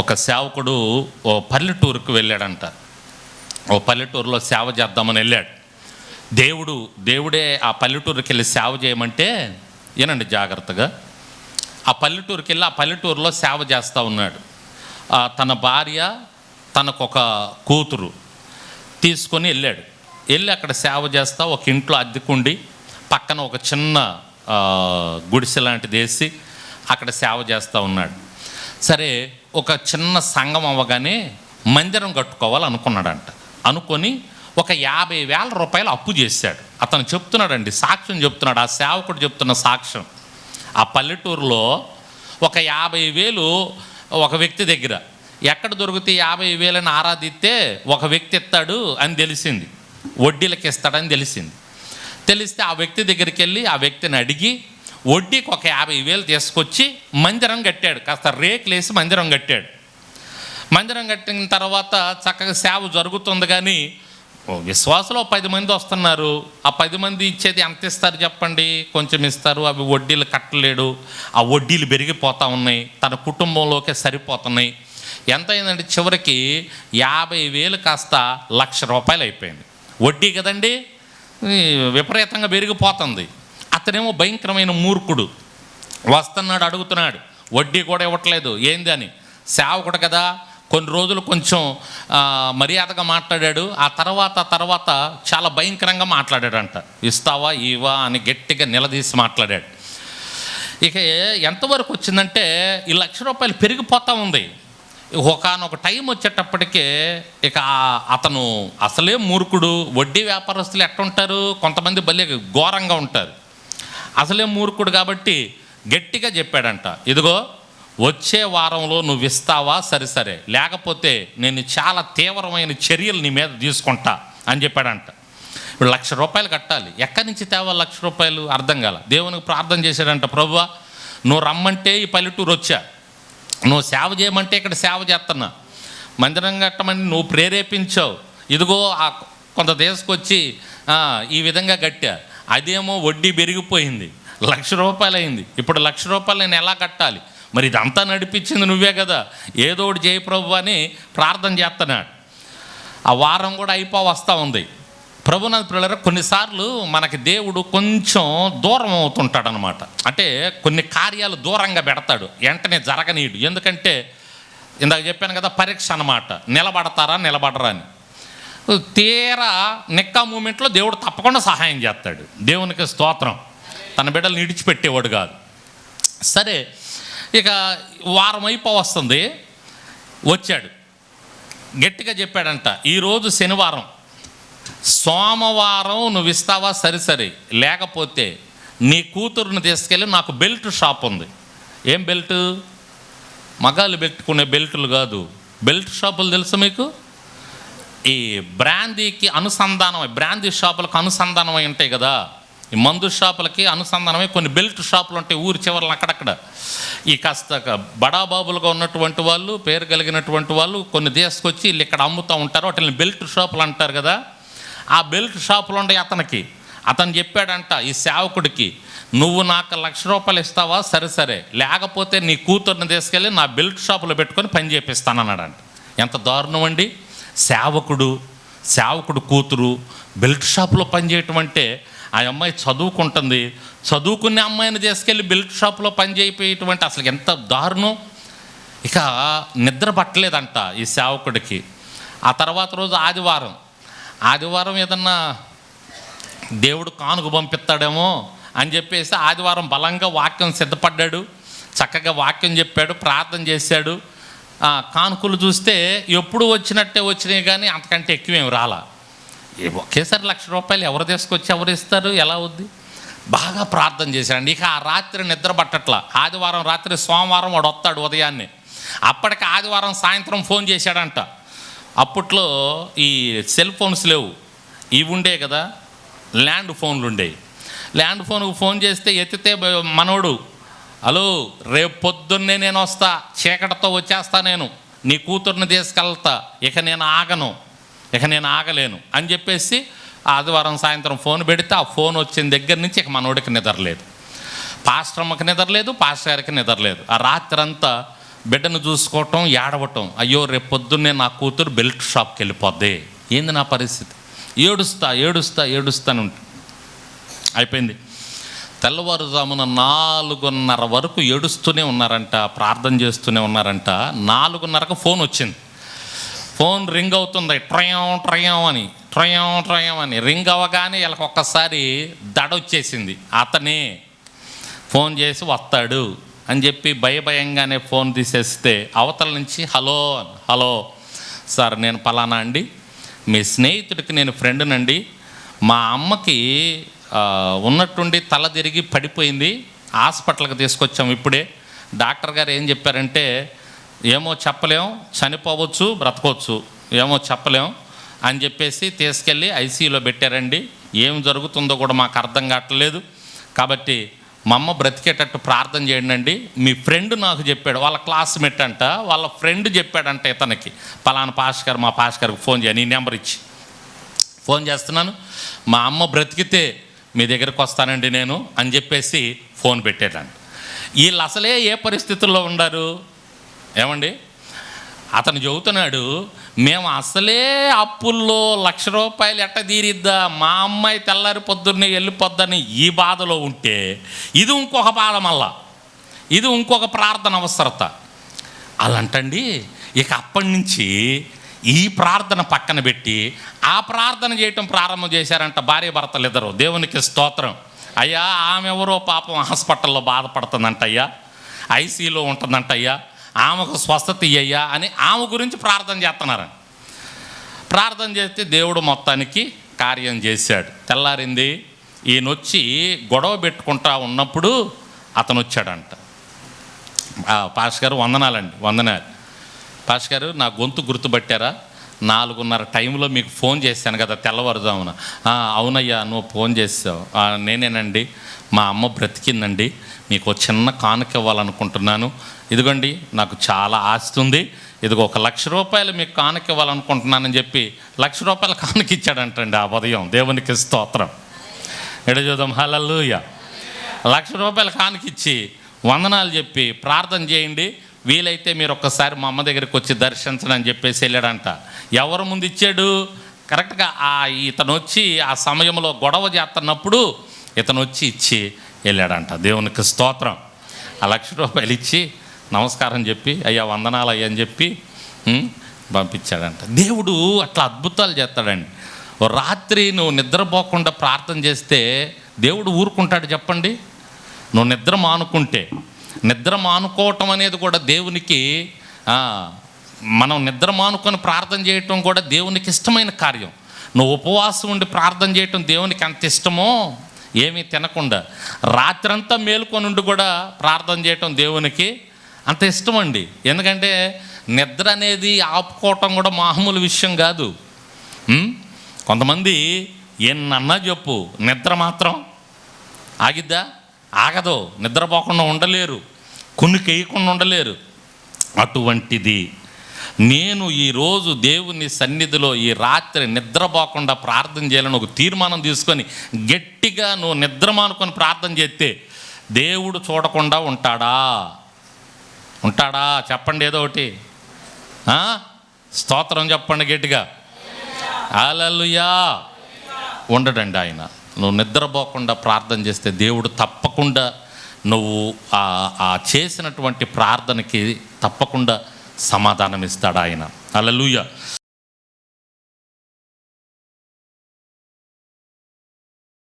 ఒక సేవకుడు ఓ పల్లెటూరుకు వెళ్ళాడంట. ఓ పల్లెటూరులో సేవ చేద్దామని వెళ్ళాడు. దేవుడు దేవుడే ఆ పల్లెటూరుకి వెళ్ళి సేవ చేయమంటే వినండి జాగ్రత్తగా. ఆ పల్లెటూరుకి వెళ్ళి ఆ పల్లెటూరులో సేవ చేస్తూ ఉన్నాడు. తన భార్య తనకొక కూతురు తీసుకొని వెళ్ళాడు. వెళ్ళి అక్కడ సేవ చేస్తా ఒక ఇంట్లో అద్దెకుండి పక్కన ఒక చిన్న గుడిసె లాంటిది వేసి అక్కడ సేవ చేస్తూ ఉన్నాడు. సరే ఒక చిన్న సంఘం అవ్వగానే మందిరం కట్టుకోవాలనుకున్నాడంట. అనుకొని ఒక యాభై వేల రూపాయలు అప్పు చేశాడు. అతను చెప్తున్నాడండి సాక్ష్యం చెప్తున్నాడు ఆ సేవకుడు చెప్తున్న సాక్ష్యం. ఆ పల్లెటూరులో ఒక యాభై వేలు ఒక వ్యక్తి దగ్గర. ఎక్కడ దొరికితే యాభై వేలని ఆరాధిస్తే ఒక వ్యక్తి ఇస్తాడు అని తెలిసింది. వడ్డీలకి ఇస్తాడని తెలిసింది. తెలిస్తే ఆ వ్యక్తి దగ్గరికి వెళ్ళి ఆ వ్యక్తిని అడిగి వడ్డీకి ఒక యాభై వేలు తీసుకొచ్చి మందిరం కట్టాడు. కాస్త రేకులేసి మందిరం కట్టాడు. మందిరం కట్టిన తర్వాత చక్కగా సేవ జరుగుతుంది కానీ విశ్వాసలో పది మంది వస్తున్నారు. ఆ పది మంది ఇచ్చేది ఎంత ఇస్తారు చెప్పండి? కొంచెం ఇస్తారు. అవి వడ్డీలు కట్టలేడు. ఆ వడ్డీలు పెరిగిపోతూ ఉన్నాయి. తన కుటుంబంలోకే సరిపోతున్నాయి. ఎంత అయిందంటే చివరికి యాభై వేలు కాస్త లక్ష రూపాయలు అయిపోయింది. వడ్డీ కదండి? విపరీతంగా పెరిగిపోతుంది. అతనేమో భయంకరమైన మూర్ఖుడు. వస్తున్నాడు అడుగుతున్నాడు. వడ్డీ కూడా ఇవ్వట్లేదు. ఏంది అని. సేవకుడు కదా. కొన్ని రోజులు కొంచెం మర్యాదగా మాట్లాడాడు. ఆ తర్వాత తర్వాత చాలా భయంకరంగా మాట్లాడాడంట. ఇస్తావా ఇవా అని గట్టిగా నిలదీసి మాట్లాడాడు. ఇక ఎంతవరకు వచ్చిందంటే ఈ లక్ష రూపాయలు పెరిగిపోతూ ఉంది. ఒకనొక టైం వచ్చేటప్పటికే ఇక అతను అసలే మూర్ఖుడు. వడ్డీ వ్యాపారస్తులు ఎట్టుంటారు? కొంతమంది భలే ఘోరంగా ఉంటారు. అసలే మూర్ఖుడు కాబట్టి గట్టిగా చెప్పాడంట. ఇదిగో వచ్చే వారంలో నువ్వు ఇస్తావా సరే సరే. లేకపోతే నేను చాలా తీవ్రమైన చర్యలు నీ మీద తీసుకుంటా అని చెప్పాడంట. ఇప్పుడు లక్ష రూపాయలు కట్టాలి. ఎక్కడి నుంచి తేవాలి లక్ష రూపాయలు? అర్థం కాల. దేవునికి ప్రార్థన చేశాడంట ప్రభువా నువ్వు రమ్మంటే ఈ పల్లెటూరు వచ్చా? నువ్వు సేవ చేయమంటే ఇక్కడ సేవ చేస్తున్నా. మందిరం కట్టమని నువ్వు ప్రేరేపించావు. ఇదిగో ఆ కొంత తీసుకొచ్చి ఈ విధంగా కట్టా. అదేమో వడ్డీ పెరిగిపోయింది. లక్ష రూపాయలు అయింది ఇప్పుడు లక్ష రూపాయలు నేను ఎలా కట్టాలి? మరి ఇదంతా నడిపించింది నువ్వే కదా. ఏదో ఒకటి చేయి ప్రభు అని ప్రార్థన చేస్తున్నాడు. ఆ వారం కూడా అయిపో వస్తూ ఉంది. ప్రభునాథ్ పిల్లల కొన్నిసార్లు మనకి దేవుడు కొంచెం దూరం అవుతుంటాడు అనమాట అంటే కొన్ని కార్యాలు దూరంగా పెడతాడు. వెంటనే జరగనీయుడు. ఎందుకంటే ఇందాక చెప్పాను కదా పరీక్ష అనమాట నిలబడతారా నిలబడరా అని. తీరా నిక్కా మూమెంట్లో దేవుడు తప్పకుండా సహాయం చేస్తాడు. దేవునికి స్తోత్రం. తన బిడ్డలు నిడిచిపెట్టేవాడు కాదు. సరే ఇక వారం అయిపో వస్తుంది వచ్చాడు. గట్టిగా చెప్పాడంట ఈరోజు శనివారం. సోమవారం నువ్వు ఇస్తావా? సరి సరి. లేకపోతే నీ కూతురుని తీసుకెళ్ళి నాకు బెల్ట్ షాప్ ఉంది. ఏం బెల్ట్? మగాళ్ళు పెట్టుకునే బెల్టులు కాదు. బెల్ట్ షాపులు తెలుసు మీకు? ఈ బ్రాందీకి అనుసంధానం బ్రాందీ షాపులకు అనుసంధానమై ఉంటాయి కదా. ఈ మందు షాపులకి అనుసంధానమై కొన్ని బెల్ట్ షాపులు ఉంటాయి ఊరి చివరలు అక్కడక్కడ. ఈ కాస్త బడాబాబులుగా ఉన్నటువంటి వాళ్ళు పేరు కలిగినటువంటి వాళ్ళు కొన్ని తీసుకొచ్చి వీళ్ళు ఇక్కడ అమ్ముతూ ఉంటారు. వాటిని బెల్ట్ షాపులు అంటారు కదా. ఆ బెల్ట్ షాపులు ఉన్నాయి అతనికి. అతను చెప్పాడంట ఈ సేవకుడికి నువ్వు నాకు లక్ష రూపాయలు ఇస్తావా? సరే సరే. లేకపోతే నీ కూతుర్ని తీసుకెళ్ళి నా బెల్ట్ షాపులో పెట్టుకొని పని చేపిస్తానన్నాడంట. ఎంత దారుణం అండి. సేవకుడు సేవకుడు కూతురు బెల్ట్ షాప్లో పనిచేయటం అంటే ఆ అమ్మాయి చదువుకుంటుంది. చదువుకునే అమ్మాయిని తీసుకెళ్ళి బెల్ట్ షాప్లో పని చేయిపోయేటువంటి అసలు ఎంత దారుణం. ఇక నిద్ర పట్టలేదంట ఈ సేవకుడికి. ఆ తర్వాత రోజు ఆదివారం. ఆదివారం ఏదన్నా దేవుడు కానుకు పంపిస్తాడేమో అని చెప్పేసి ఆదివారం బలంగా వాక్యం సిద్ధపడ్డాడు. చక్కగా వాక్యం చెప్పాడు ప్రార్థన చేశాడు. కానుకలు చూస్తే ఎప్పుడు వచ్చినట్టే వచ్చినాయి కానీ అంతకంటే ఎక్కువేం రాలా. ఒకేసారి లక్ష రూపాయలు ఎవరు తీసుకొచ్చి ఎవరు ఇస్తారు? ఎలా అవుద్ది? బాగా ప్రార్థన చేశాడు ఇక ఆ రాత్రి నిద్ర పట్టట్లా. ఆదివారం రాత్రి సోమవారం వాడు వస్తాడు ఉదయాన్నే. అప్పటికి ఆదివారం సాయంత్రం ఫోన్ చేశాడంట. అప్పట్లో ఈ సెల్ ఫోన్స్ లేవు. ఇవి ఉండే కదా. ల్యాండ్ ఫోన్లు ఉండేవి ల్యాండ్ ఫోన్కు ఫోన్ చేస్తే ఎత్తితే మనోడు హలో రేపు పొద్దున్నే నేను వస్తా చీకటితో వచ్చేస్తా నేను. నీ కూతుర్ని తీసుకెళ్తా. ఇక నేను ఆగను. ఇక నేను ఆగలేను. అని చెప్పేసి ఆదివారం సాయంత్రం ఫోన్ పెడితే ఆ ఫోన్ వచ్చిన దగ్గర నుంచి ఇక మనోడికి నిద్రలేదు. పాస్టర్ అమ్మకి నిద్రలేదు పాస్టర్ గారికి నిద్రలేదు. ఆ రాత్రి అంతా బిడ్డను చూసుకోవటం ఏడవటం. అయ్యో రేపు పొద్దున్నే నా కూతురు బెల్ట్ షాప్కి వెళ్ళిపోద్ది. ఏంది నా పరిస్థితి? ఏడుస్తా ఏడుస్తా ఏడుస్తాను అయిపోయింది. తెల్లవారుజామున నాలుగున్నర వరకు ఏడుస్తూనే ఉన్నారంట ప్రార్థన చేస్తూనే ఉన్నారంట. నాలుగున్నరకు ఫోన్ వచ్చింది. ఫోన్ రింగ్ అవుతుంది. ట్రయం ట్రయం అని ట్రయం ట్రయం అని. రింగ్ అవ్వగానే వీళ్ళకి ఒక్కసారి దడ వచ్చేసింది. అతనే ఫోన్ చేసి వస్తాడు అని చెప్పి భయభయంగానే ఫోన్ తీసేస్తే అవతల నుంచి హలో హలో సార్ నేను పలానా అండి. మీ స్నేహితుడికి నేను ఫ్రెండ్నండి మా అమ్మకి ఉన్నట్టుండి తల తిరిగి పడిపోయింది. హాస్పిటల్కి తీసుకొచ్చాం ఇప్పుడే. డాక్టర్ గారు ఏం చెప్పారంటే ఏమో చెప్పలేం చనిపోవచ్చు బ్రతకవచ్చు ఏమో చెప్పలేం అని చెప్పేసి తీసుకెళ్ళి ఐసీయూలో పెట్టారండి. ఏం జరుగుతుందో కూడా మాకు అర్థం కావట్లేదు. కాబట్టి మా అమ్మ బ్రతికేటట్టు ప్రార్థన చేయండి అండి. మీ ఫ్రెండ్ నాకు చెప్పాడు వాళ్ళ క్లాస్మేట్ అంట వాళ్ళ ఫ్రెండ్ చెప్పాడంట ఇతనికి. పలానా పాస్కర్ మా పాస్కర్కి ఫోన్ చేయని ఈ నెంబర్ ఇచ్చి. ఫోన్ చేస్తున్నాను. మా అమ్మ బ్రతికితే మీ దగ్గరకు వస్తానండి నేను అని చెప్పేసి ఫోన్ పెట్టాడంట వీళ్ళు అసలే ఏ పరిస్థితుల్లో ఉండారు ఏమండి? అతను చెబుతున్నాడు మేము అసలే అప్పుల్లో లక్ష రూపాయలు ఎట్ట తీరిద్దా? మా అమ్మాయి తెల్లారి పొద్దున్నే వెళ్ళిపోద్దని ఈ బాధలో ఉంటే ఇది ఇంకొక బాధ మళ్ళా. ఇది ఇంకొక ప్రార్థన అవసరత. అలాంటండి ఇక అప్పటి నుంచి ఈ ప్రార్థన పక్కన పెట్టి ఆ ప్రార్థన చేయటం ప్రారంభం చేశారంట భార్య భర్తలు ఇద్దరు దేవునికి స్తోత్రం. అయ్యా ఆమె ఎవరో పాపం హాస్పిటల్లో బాధపడుతుందంట అయ్యా. ఐసీలో ఉంటుందంట అయ్యా. ఆమెకు స్వస్థత ఇయ్యయ్యా అని ఆమె గురించి ప్రార్థన చేస్తున్నారు. ప్రార్థన చేస్తే దేవుడు మొత్తానికి కార్యం చేశాడు. తెల్లారింది ఈయన వచ్చి గొడవ పెట్టుకుంటా ఉన్నప్పుడు అతను వచ్చాడంట పాస్ గారు వందనాలండి వందనాలు. పాస్ గారు నా గొంతు గుర్తుపట్టారా? నాలుగున్నర టైంలో మీకు ఫోన్ చేశాను కదా తెల్లవారుజామున. అవునయ్యా నువ్వు ఫోన్ చేసావు. నేనేనండి మా అమ్మ బ్రతికిందండి. మీకు చిన్న కానుక ఇవ్వాలనుకుంటున్నాను. ఇదిగోండి నాకు చాలా ఆస్తి ఉంది. ఇదిగో ఒక లక్ష రూపాయలు మీకు కానుక ఇవ్వాలనుకుంటున్నానని చెప్పి లక్ష రూపాయలు కానుక ఇచ్చాడంటండి ఆ ఉదయం. దేవునికి స్తోత్రం. ఎడ చూద్దాం? లక్ష రూపాయలు కానుకిచ్చి వందనాలు చెప్పి ప్రార్థన చేయండి. వీలైతే మీరు ఒక్కసారి మా అమ్మ దగ్గరికి వచ్చి దర్శించడం అని చెప్పేసి వెళ్ళాడంట. ఎవరు ముందు ఇచ్చాడు? కరెక్ట్గా ఆ ఇతను వచ్చి ఆ సమయంలో గొడవ చేస్తున్నప్పుడు ఇతను వచ్చి ఇచ్చి వెళ్ళాడంట. దేవునికి స్తోత్రం. ఆ లక్ష రూపాయలు ఇచ్చి నమస్కారం చెప్పి అయ్యా వందనాలు అయ్యా అని చెప్పి పంపించాడంట. దేవుడు అట్లా అద్భుతాలు చేస్తాడండి. రాత్రి నువ్వు నిద్రపోకుండా ప్రార్థన చేస్తే దేవుడు ఊరుకుంటాడు చెప్పండి? నువ్వు నిద్ర మానుకుంటే. నిద్ర మానుకోవటం అనేది కూడా దేవునికి మనం నిద్ర మానుకొని ప్రార్థన చేయటం కూడా దేవునికి ఇష్టమైన కార్యం. నువ్వు ఉపవాసం ఉండి ప్రార్థన చేయటం దేవునికి అంత ఇష్టమో ఏమీ తినకుండా రాత్రంతా మేలుకొని ఉండి కూడా ప్రార్థన చేయటం దేవునికి అంత ఇష్టం అండి ఎందుకంటే నిద్ర అనేది ఆపుకోవటం కూడా మామూలు విషయం కాదు. కొంతమంది ఎన్నన్నా చెప్పు నిద్ర మాత్రం ఆగిద్దా? ఆగదు నిద్రపోకుండా ఉండలేరు కునుకేయకుండా ఉండలేరు. అటువంటిది నేను ఈరోజు దేవుని సన్నిధిలో ఈ రాత్రి నిద్రపోకుండా ప్రార్థన చేయాలని ఒక తీర్మానం తీసుకొని గట్టిగా నువ్వు నిద్ర మానుకొని ప్రార్థన చేస్తే దేవుడు చూడకుండా ఉంటాడా? ఉంటాడా? చెప్పండి ఏదో ఒకటి. స్తోత్రం చెప్పండి గట్టిగా. అలలుయా ఉండడండి ఆయన. నువ్వు నిద్రపోకుండా ప్రార్థన చేస్తే దేవుడు తప్పకుండా నువ్వు ఆ చేసినటువంటి ప్రార్థనకి తప్పకుండా సమాధానం ఇస్తాడు ఆయన. అలలుయ